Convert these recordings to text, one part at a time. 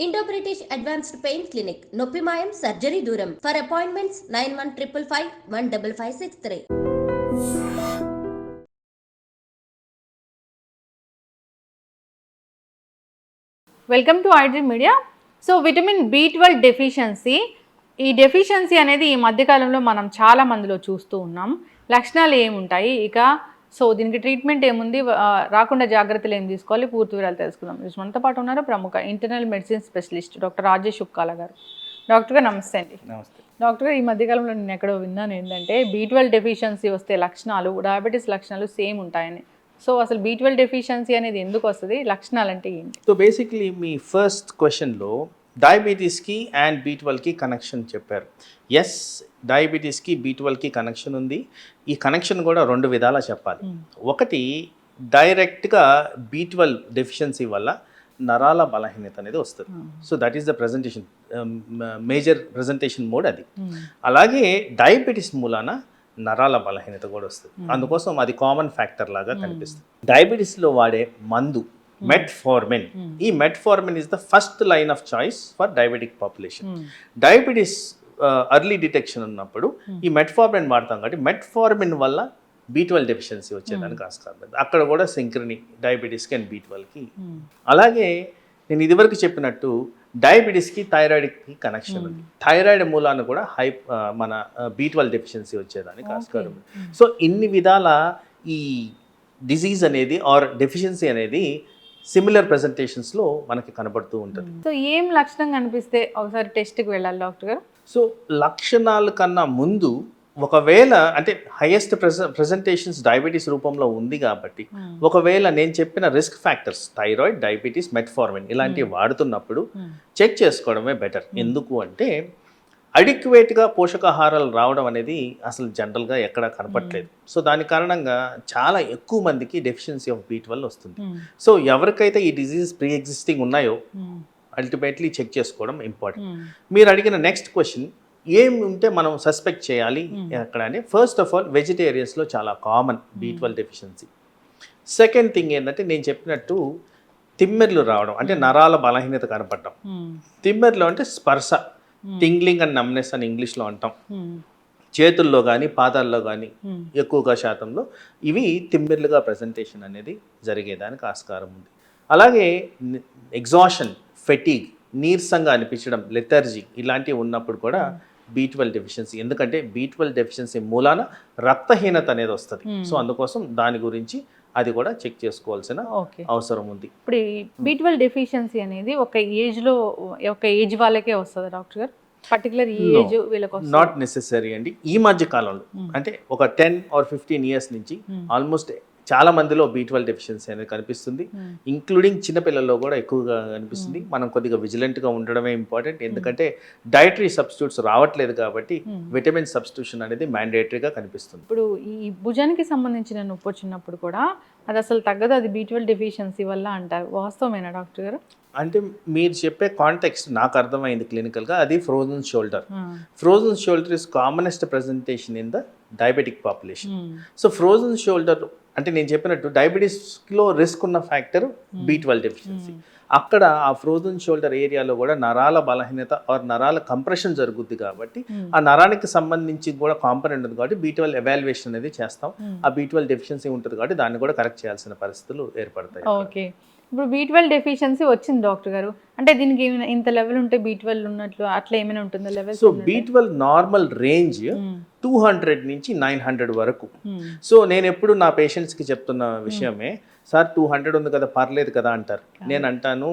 Indo British advanced pain clinic నొప్పి మాయం surgery దూరం for appointments nine one triple five one double five six three welcome to iDream media so vitamin B twelve deficiency ఈ deficiency అనేది ఈ మధ్యకాలంలో మనం చాలా మందిలో చూస్తూ ఉన్నాం. లక్షణాలు ఏముంటాయి? ఇక సో దీనికి ట్రీట్మెంట్ ఏముంది? రాకుండా జాగ్రత్తలు ఏం తీసుకోవాలి? పూర్తి వివరాలు తెలుసుకుందాం. మనతో పాటు ఉన్నారు? ప్రముఖ internal medicine specialist doctor Rajesh Ukkala garu. Doctor garu నమస్తే అండి. నమస్తే. డాక్టర్ గారు ఈ మధ్యకాలంలో నేను ఎక్కడో విన్నాను ఏంటంటే బీ ట్వెల్వ్ డెఫిషియన్సీ వస్తే లక్షణాలు డయాబెటీస్ లక్షణాలు సేమ్ ఉంటాయని. సో అసలు బీ ట్వెల్వ్ డెఫిషియన్సీ అనేది ఎందుకు వస్తుంది? లక్షణాలు అంటే ఏంటి? సో బేసిక్లీ మీ ఫస్ట్ క్వశ్చన్లో డయాబెటీస్కి అండ్ బీ ట్వెల్వ్కి కనెక్షన్ చెప్పారు. ఎస్ డయాబెటీస్కి బీ ట్వెల్వ్కి కనెక్షన్ ఉంది. ఈ కనెక్షన్ కూడా రెండు విధాలా చెప్పాలి. ఒకటి డైరెక్ట్గా బీ ట్వెల్వ్ డెఫిషియన్సీ వల్ల నరాల బలహీనత అనేది వస్తుంది. So that is the presentation major presentation mode అది. అలాగే డయాబెటీస్ మూలాన నరాల బలహీనత కూడా వస్తుంది. అందుకోసం అది కామన్ ఫ్యాక్టర్ లాగా కనిపిస్తుంది. డయాబెటీస్లో వాడే మందు మెట్ఫార్మిన్. ఈ metformin is the first line of choice for diabetic population diabetes early detection ఉన్నప్పుడు ఈ మెట్ఫార్మిన్ వాడతాం కాబట్టి మెట్ఫార్మిన్ వల్ల బీ ట్వెల్వ్ డెఫిషియన్సీ వచ్చేదానికి ఆస్కారం ఉంది అక్కడ కూడా సింక్రని డయాబెటీస్కి అండ్ బీ ట్వెల్వ్కి అలాగే నేను ఇదివరకు చెప్పినట్టు డయాబెటీస్కి థైరాయిడ్కి కనెక్షన్ ఉంది. థైరాయిడ్ మూలాన కూడా హై మన బీ ట్వెల్వ్ డెఫిషియన్సీ వచ్చేదానికి ఆస్కారం ఉంది సో ఇన్ని విధాల ఈ డిజీజ్ అనేది ఆర్ డెఫిషియన్సీ అనేది సిమిలర్ ప్రజెంటేషన్స్లో మనకి కనబడుతూ ఉంటుంది. సో ఏం లక్షణం కనిపిస్తే ఒకసారి టెస్ట్కి వెళ్ళాలి డాక్టర్ గారు? సో లక్షణాల కన్నా ముందు ఒకవేళ అంటే హైయెస్ట్ ప్రెజ ప్రజెంటేషన్స్ డయాబెటీస్ రూపంలో ఉంది కాబట్టి ఒకవేళ నేను చెప్పిన risk factors thyroid diabetes metformin ఇలాంటివి వాడుతున్నప్పుడు చెక్ చేసుకోవడమే బెటర్ ఎందుకు అంటే అడిక్యువేట్గా పోషకాహారాలు రావడం అనేది అసలు జనరల్గా ఎక్కడ కనపట్లేదు సో దాని కారణంగా చాలా ఎక్కువ మందికి డెఫిషియన్సీ ఆఫ్ బీ ట్వెల్వ్ వస్తుంది. సో ఎవరికైతే ఈ డిజీజ్ ప్రీ ఎగ్జిస్టింగ్ ఉన్నాయో అల్టిమేట్లీ చెక్ చేసుకోవడం ఇంపార్టెంట్ మీరు అడిగిన నెక్స్ట్ క్వశ్చన్ ఏం ఉంటే మనం సస్పెక్ట్ చేయాలి అక్కడ అని? ఫస్ట్ ఆఫ్ ఆల్ వెజిటేరియన్స్లో చాలా common B twelve deficiency second thing ఏంటంటే నేను చెప్పినట్టు తిమ్మెర్లు రావడం అంటే నరాల బలహీనత కనపడడం. తిమ్మెర్లు అంటే స్పర్శ టింగ్లింగ్ అండ్ నమ్నెస్ అని ఇంగ్లీష్లో అంటాం. చేతుల్లో కానీ పాదాల్లో కానీ ఎక్కువగా శాతంలో ఇవి తిమ్మిర్లుగా ప్రజెంటేషన్ అనేది జరిగేదానికి ఆస్కారం ఉంది. అలాగే ఎగ్జాషన్ ఫెటీగ్ నీరసంగా అనిపించడం లెథర్జీ ఇలాంటివి ఉన్నప్పుడు కూడా బీ ట్వెల్వ్ డెఫిషియన్సీ ఎందుకంటే బీ ట్వెల్వ్ డెఫిషియన్సీ మూలాన రక్తహీనత అనేది వస్తుంది. సో అందుకోసం దాని గురించి అది కూడా చెక్ చేసుకోవాల్సిన అవసరం ఉంది. ఇప్పుడు బీ ట్వెల్వ్ డెఫిషియన్సీ అనేది ఒక ఏజ్లో ఒక ఏజ్ వాళ్ళకే వస్తుంది డాక్టర్ గారు? పర్టికులర్. ఏజ్ వీళ్ళకి నాట్ నెసెసరీ అండి. ఈ మధ్య కాలంలో. అంటే ఒక టెన్ ఆర్ ఫిఫ్టీన్ ఇయర్స్ నుంచి ఆల్మోస్ట్ చాలా మందిలో బీ ట్వెల్వ్ డెఫిషియన్సీ అనేది కనిపిస్తుంది. ఇంక్లూడింగ్ చిన్నపిల్లల్లో కూడా ఎక్కువగా కనిపిస్తుంది. మనం కొద్దిగా విజిలెంట్గా ఉండడమే ఇంపార్టెంట్ ఎందుకంటే డైటరీ సబ్స్టిట్యూట్స్ రావట్లేదు కాబట్టి విటమిన్ సబ్స్టిట్యూషన్ అనేది మ్యాండేటరీగా కనిపిస్తుంది. ఇప్పుడు ఈ భుజానికి సంబంధించిన నొప్పి వచ్చినప్పుడు కూడా అది అసలు తగ్గదు. అది బీ ట్వెల్వ్ డెఫిషియన్సీ వల్ల అంటారు. వాస్తవమేనా డాక్టర్ గారు? అంటే మీరు చెప్పే కాంటెక్స్ట్ నాకు అర్థమైంది క్లినికల్గా అది frozen shoulder frozen shoulder is commonest presentation in the diabetic population so frozen shoulder అంటే నేను చెప్పినట్టు డయాబెటీస్లో రిస్క్ ఉన్న ఫ్యాక్టర్ బీ ట్వెల్వ్ డెఫిషియన్సీ. అక్కడ ఆ ఫ్రోజన్ షోల్డర్ ఏరియాలో కూడా నరాల బలహీనత ఆర్ నరాల కంప్రెషన్ జరుగుద్ది కాబట్టి ఆ నరానికి సంబంధించి కూడా కాంపనెంట్ ఉంది కాబట్టి బీ ట్వెల్వ్ ఎవాల్యుయేషన్ అనేది చేస్తాం. ఆ బీ ట్వెల్వ్ డెఫిషియన్సీ ఉంటుంది కాబట్టి దాన్ని కూడా కరెక్ట్ చేయాల్సిన పరిస్థితులు ఏర్పడతాయి ఓకే. ఇప్పుడు బీ ట్వెల్వ్ డెఫిషియన్సీ వచ్చింది డాక్టర్ గారు. అంటే దీనికి ఇంత లెవెల్ ఉంటే బీ ట్వెల్వ్ ఉన్నట్లు అట్లా ఏమైనా ఉంటుందా level so B twelve normal range two hundred నుంచి నైన్ హండ్రెడ్ వరకు. సో నేను ఎప్పుడు నా పేషెంట్స్కి చెప్తున్న విషయమే సార్ టూ హండ్రెడ్ ఉంది కదా పర్లేదు కదా అంటారు. నేను అంటాను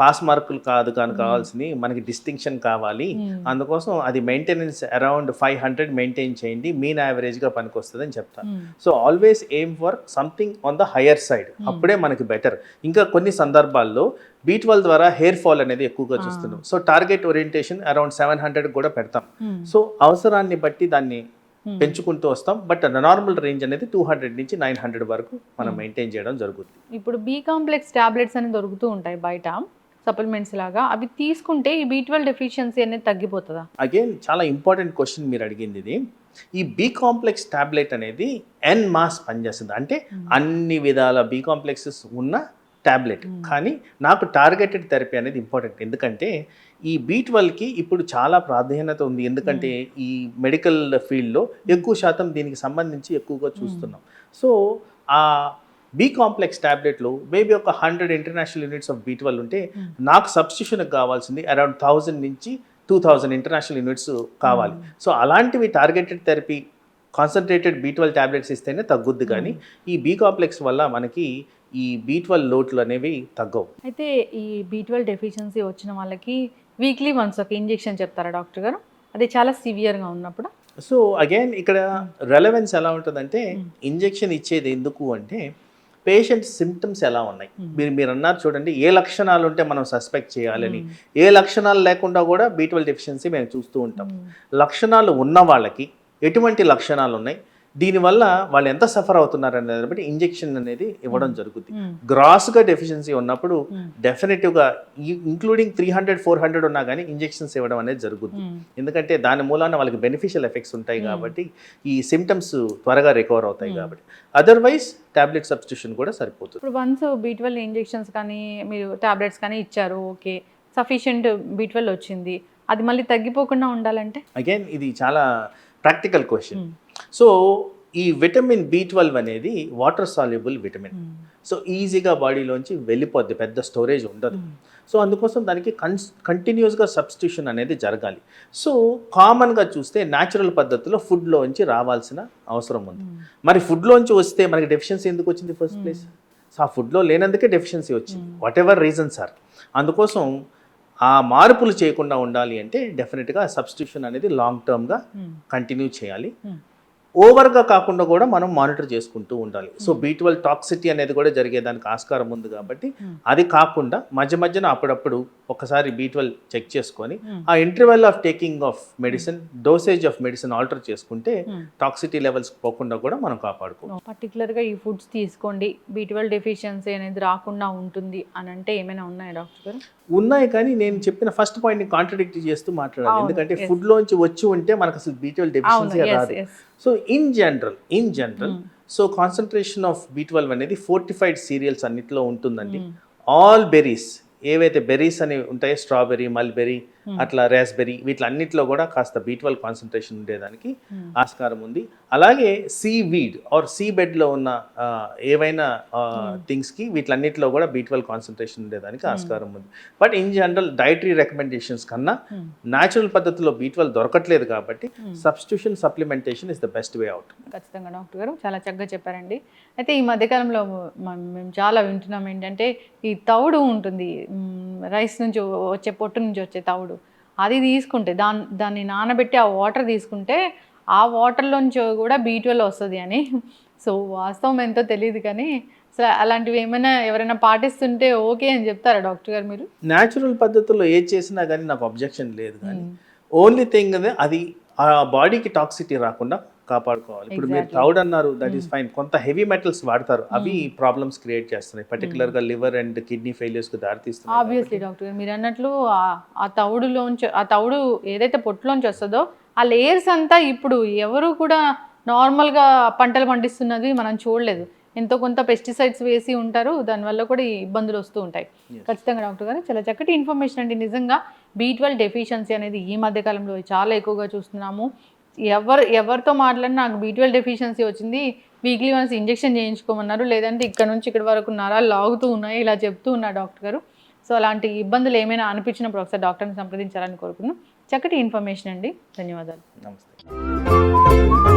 పాస్ మార్కులు కాదు కానీ కావాల్సింది మనకి డిస్టింక్షన్ కావాలి. అందుకోసం అది maintenance around five hundred maintain చేయండి. మీన్ యావరేజ్గా పనికి వస్తుంది అని చెప్తాను so always aim for something on the higher side అప్పుడే మనకి బెటర్ ఇంకా కొన్ని సందర్భాల్లో బీ ట్వెల్వ్ ద్వారా హెయిర్ ఫాల్ అనేది ఎక్కువగా చూస్తున్నాం. So target orientation around seven hundred కూడా పెడతాం. సో అవసరాన్ని బట్టి దాన్ని పెంచుకుంటూ వస్తాం. బట్ నార్మల్ రేంజ్ అనేది టూ హండ్రెడ్ నుంచి నైన్ హండ్రెడ్ వరకు మనం మెయింటైన్ చేయడం జరుగుతుంది. ఇప్పుడు బీ కాంప్లెక్స్ టాబ్లెట్స్ అని దొరుకుతూ ఉంటాయి బయట. సప్లిమెంట్స్ లాగా అవి తీసుకుంటే ఈ బీ ట్వెల్వ్ డెఫిషియన్సీ అనేది తగ్గిపోతుందా? అగైన్ చాలా ఇంపార్టెంట్ క్వశ్చన్ మీరు అడిగింది ఇది. ఈ బి కాంప్లెక్స్ టాబ్లెట్ అనేది ఎన్ మాస్ పనిచేస్తుంది. అంటే అన్ని విధాల బి కాంప్లెక్సెస్ ఉన్న టాబ్లెట్ కానీ నాకు టార్గెటెడ్ థెరపీ అనేది ఇంపార్టెంట్ ఎందుకంటే ఈ బీ ట్వెల్వ్కి ఇప్పుడు చాలా ప్రాధాన్యత ఉంది. ఎందుకంటే ఈ మెడికల్ ఫీల్డ్లో ఎక్కువ శాతం దీనికి సంబంధించి ఎక్కువగా చూస్తున్నాం. సో ఆ బీ కాంప్లెక్స్ ట్యాబ్లెట్లు మేబీ ఒక hundred international units of B twelve ఉంటే నాకు సబ్స్టిట్యూషన్కి కావాల్సింది అరౌండ్ థౌజండ్ నుంచి టూ థౌజండ్ ఇంటర్నేషనల్ యూనిట్స్ కావాలి. సో అలాంటివి targeted therapy concentrated B twelve tablets ఇస్తేనే తగ్గుద్ది కానీ ఈ బీ కాంప్లెక్స్ వల్ల మనకి ఈ బీ ట్వెల్వ్ లోట్లు అనేవి తగ్గవు. అయితే ఈ బీ ట్వెల్వ్ డెఫిషియన్సీ వచ్చిన వాళ్ళకి వీక్లీ వన్స్ ఒక ఇంజెక్షన్ చెప్తారా డాక్టర్ గారు? అది చాలా సివియర్గా ఉన్నప్పుడు? సో అగైన్ ఇక్కడ రెలవెన్స్ ఎలా ఉంటుందంటే ఇంజెక్షన్ ఇచ్చేది ఎందుకు అంటే పేషెంట్ సిమ్టమ్స్ ఎలా ఉన్నాయి? మీరు మీరు అన్నారు చూడండి ఏ లక్షణాలు ఉంటే మనం సస్పెక్ట్ చేయాలని ఏ లక్షణాలు లేకుండా కూడా బీ ట్వెల్వ్ డెఫిషియన్సీ మేము చూస్తూ ఉంటాం. లక్షణాలు ఉన్న వాళ్ళకి ఎటువంటి లక్షణాలు ఉన్నాయి? దీనివల్ల వాళ్ళు ఎంత సఫర్ అవుతున్నారు అనేది బట్టి ఇంజెక్షన్ అనేది ఇవ్వడం జరుగుతుంది. గ్రాస్గా డెఫిషియన్సీ ఉన్నప్పుడు డెఫినెటివ్గా including three hundred four hundred ఉన్నా కానీ ఇంజెక్షన్స్ ఇవ్వడం అనేది జరుగుతుంది ఎందుకంటే దాని మూలాన వాళ్ళకి బెనిఫిషియల్ ఎఫెక్ట్స్ ఉంటాయి కాబట్టి ఈ సిమ్టమ్స్ త్వరగా రికవర్ అవుతాయి కాబట్టి. అదర్వైజ్ టాబ్లెట్ సబ్స్టిట్యూషన్ కూడా సరిపోతుంది. ఇప్పుడు వన్స్ బీ ట్వెల్వ్ ఇంజెక్షన్స్ కానీ మీరు టాబ్లెట్స్ కానీ ఇచ్చారు ఓకే. సఫిషియంట్ బీ ట్వెల్వ్ వచ్చింది. అది మళ్ళీ తగ్గిపోకుండా ఉండాలంటే? అగైన్ ఇది చాలా ప్రాక్టికల్ క్వశ్చన్ సో ఈ విటమిన్ బి ట్వెల్వ్ అనేది వాటర్ సాల్యుబుల్ విటమిన్ సో ఈజీగా బాడీలోంచి వెళ్ళిపోద్ది పెద్ద స్టోరేజ్ ఉండదు. సో అందుకోసం దానికి కన్ కంటిన్యూస్గా సబ్స్టిట్యూషన్ అనేది జరగాలి. సో కామన్గా చూస్తే న్యాచురల్ పద్ధతిలో ఫుడ్లోంచి రావాల్సిన అవసరం ఉంది. మరి ఫుడ్లోంచి వస్తే మనకి డెఫిషియన్సీ ఎందుకు వచ్చింది ఫస్ట్ ప్లేస్ సో ఆ ఫుడ్లో లేనందుకే డెఫిషియన్సీ వచ్చింది. వాట్ ఎవర్ రీజన్స్ ఆర్ అందుకోసం ఆ మార్పులు చేయకుండా ఉండాలి అంటే డెఫినెట్గా సబ్స్టిట్యూషన్ అనేది లాంగ్ టర్మ్గా కంటిన్యూ చేయాలి. ఓవర్గా కాకుండా కూడా మనం మానిటర్ చేసుకుంటూ ఉండాలి. సో బీ ట్వెల్వ్ టాక్సిటీ అనేది కూడా జరిగేదానికి ఆస్కారం ఉంది కాబట్టి అది కాకుండా మధ్య మధ్యన అప్పుడప్పుడు ఒకసారి బీ ట్వెల్వ్ చెక్ చేసుకొని ఆ interval of taking of medicine dosage of medicine alter చేసుకుంటే టాక్సిటీ లెవెల్స్ పోకుండా కూడా మనం కాపాడుకోవచ్చు పర్టికులర్గా ఈ ఫుడ్స్ తీసుకోండి. బీ ట్వెల్వ్ డెఫిషియన్సీ అనేది రాకుండా ఉంటుంది అని అంటే ఏమైనా ఉన్నాయా డాక్టర్ గారు? ఉన్నాయి కానీ నేను చెప్పిన ఫస్ట్ పాయింట్ని కాంట్రడిక్ట్ చేస్తూ మాట్లాడాలి. ఎందుకంటే. ఫుడ్ లోంచి వచ్చి ఉంటే మనకు అసలు బీ ట్వెల్వ్ డెఫిషియన్సీ రాదు. So in general in general so concentration of B twelve అనేది ఫోర్టిఫైడ్ సీరియల్స్ అన్నిటిలో ఉంటుందండి. ఆల్ బెర్రీస్ ఏవైతే బెర్రీస్ అని ఉంటాయో స్ట్రాబెర్రీ మల్బెర్రీ అట్లా రాస్బెర్రీ వీటిలన్నిటిలో కూడా కాస్త బీ ట్వెల్వ్ కాన్సన్ట్రేషన్ ఉండేదానికి ఆస్కారం ఉంది. అలాగే సీ వీడ్ ఆర్ సీ బెడ్లో ఉన్న ఏవైనా థింగ్స్కి వీటిలన్నిటిలో కూడా బీ ట్వెల్వ్ కాన్సన్ట్రేషన్ ఉండేదానికి ఆస్కారం ఉంది. But in general dietary recommendations కన్నా న్యాచురల్ పద్ధతిలో బీ ట్వెల్వ్ దొరకట్లేదు కాబట్టి substitution supplementation is the best way out ఖచ్చితంగా డాక్టర్ గారు చాలా చక్కగా చెప్పారండి. అయితే ఈ మధ్యకాలంలో మేము చాలా వింటున్నాం ఏంటంటే ఈ తౌడు ఉంటుంది. రైస్ నుంచి వచ్చే పొట్టు నుంచి వచ్చే తౌడు అది తీసుకుంటే దాన్ని దాన్ని నానబెట్టి ఆ వాటర్ తీసుకుంటే ఆ వాటర్లోంచి కూడా బీ ట్వెల్వ్ వస్తుంది అని. సో వాస్తవం ఎంతో తెలియదు కానీ అసలు అలాంటివి ఏమైనా ఎవరైనా పాటిస్తుంటే ఓకే అని చెప్తారా డాక్టర్ గారు మీరు? న్యాచురల్ పద్ధతుల్లో ఏది చేసినా కానీ నాకు అబ్జెక్షన్ లేదు కానీ ఓన్లీ థింగ్ అది ఆ బాడీకి టాక్సిటీ రాకుండా కాపాడుకోవాలి. ఇప్పుడు మీరు థౌడ్ అన్నారు దట్ ఈస్ ఫైన్ కొంత హెవీ మెటల్స్ వాడతారు. అవి ప్రాబ్లమ్స్ క్రియేట్ చేస్తున్నాయి. పర్టికులర్గా లివర్ అండ్ కిడ్నీ ఫెయిలియర్స్కు దారితీస్తున్నాయి ఆబ్వియస్లీ డాక్టర్ గారు మీరు అన్నట్లు ఆ- తౌడులోంచి ఆ తౌడు ఏదైతే పొట్టులోంచి వస్తుందో ఆ లేయర్స్ అంతా ఇప్పుడు ఎవరు కూడా నార్మల్గా పంటలు పండిస్తున్నది మనం చూడలేదు. ఎంతో కొంత పెస్టిసైడ్స్ వేసి ఉంటారు. దానివల్ల కూడా ఈ ఇబ్బందులు వస్తూ ఉంటాయి. ఖచ్చితంగా డాక్టర్ గారు. చాలా చక్కటి ఇన్ఫర్మేషన్ అండి. నిజంగా బీ ట్వెల్వ్ డెఫిషియన్సీ అనేది ఈ మధ్య కాలంలో చాలా ఎక్కువగా చూస్తున్నాము. ఎవరు ఎవరితో మాట్లాడినా నాకు బీ ట్వెల్వ్ డెఫిషియన్సీ వచ్చింది. వీక్లీ వన్స్ ఇంజెక్షన్ చేయించుకోమన్నారు. లేదంటే ఇక్కడ నుంచి ఇక్కడ వరకు నరాలు లాగుతూ ఉన్నాయి. ఇలా చెప్తూ ఉన్నారు డాక్టర్ గారు. సో అలాంటి ఇబ్బందులు ఏమైనా అనిపించినప్పుడు ఒకసారి డాక్టర్ని సంప్రదించాలని కోరుకున్నాను చక్కటి ఇన్ఫర్మేషన్ అండి. ధన్యవాదాలు. నమస్తే.